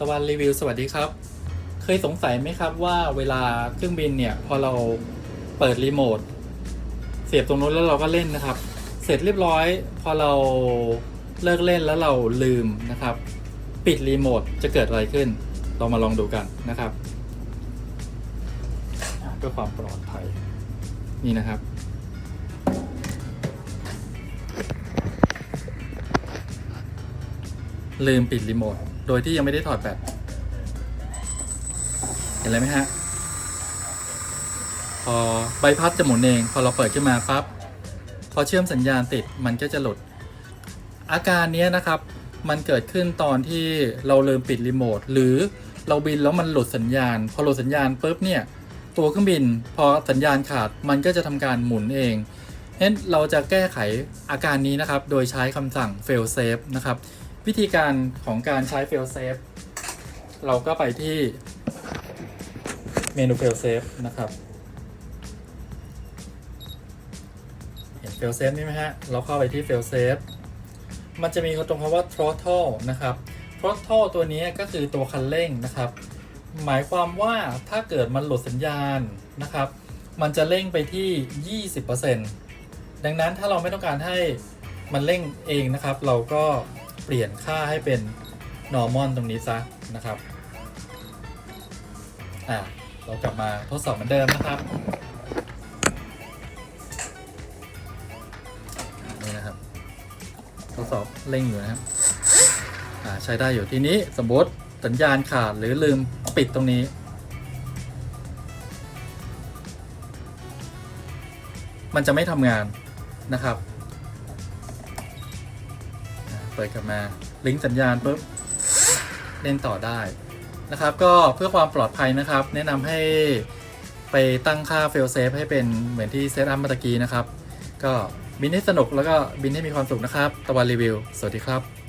ตะวันรีวิวสวัสดีครับ เคยสงสัยไหมครับว่าเวลาเครื่องบินเนี่ยพอเราเปิดรีโมทเสียบตรงนู้นแล้วเราก็เล่นนะครับ เสร็จเรียบร้อย พอเราเลิกเล่นแล้วเราลืมนะครับ ปิดรีโมทจะเกิดอะไรขึ้น เรามาลองดูกันนะครับเพื่อความปลอดภัยนี่นะครับลืมปิดรีโมท โดยที่ยังไม่ได้ถอดแบตเห็นอะไรไหมฮะ พอใบพัดจะหมุนเอง พอเราเปิดขึ้นมาปั๊บพอเชื่อมสัญญาณติดมันก็จะหลุด อาการนี้นะครับ มันเกิดขึ้นตอนที่เราลืมปิดรีโมทหรือเราบินแล้วมันหลุดสัญญาณ พอหลุดสัญญาณปุ๊บเนี่ยตัวเครื่องบิน พอสัญญาณขาดมันก็จะทำการหมุนเองเพราะฉะนั้นเราจะแก้ไขอาการนี้นะครับ โดยใช้คำสั่ง fail safe นะครับ วิธีการของการใช้ fail safe เราก็ไปที่เมนู fail safe นะครับ เห็น fail safe นี่ไหมฮะ เราเข้าไปที่ fail safe มันจะมีตรงคำว่า throttle นะครับ throttle ตัวนี้ก็คือตัวคันเร่งนะครับ หมายความว่าถ้าเกิดมันหลุดสัญญาณนะครับ มันจะเร่งไปที่ 20%ดังนั้นถ้าเราไม่ต้องการให้มันเร่งเองนะครับ เราก็ เปลี่ยนค่าให้เป็น normal ตรงนี้ซะนะครับ อ่าเรากลับมาทดสอบเหมือนเดิมนะครับนี่นะครับ ทดสอบเร่งอยู่นะครับอ่าใช้ได้อยู่ทีนี้สมมติสัญญาณขาดหรือลืมปิดตรงนี้มันจะไม่ทำงานนะครับ เปิดกลับมา ลิงก์สัญญาณปุ๊บเล่นต่อได้นะครับ ก็เพื่อความปลอดภัยนะครับ แนะนำให้ไปตั้งค่า fail safe ให้เป็นเหมือนที่เซตอัพเมื่อตะกี้นะครับ ก็บินให้สนุกแล้วก็บินให้มีความสุขนะครับ ตะวันรีวิว สวัสดีครับ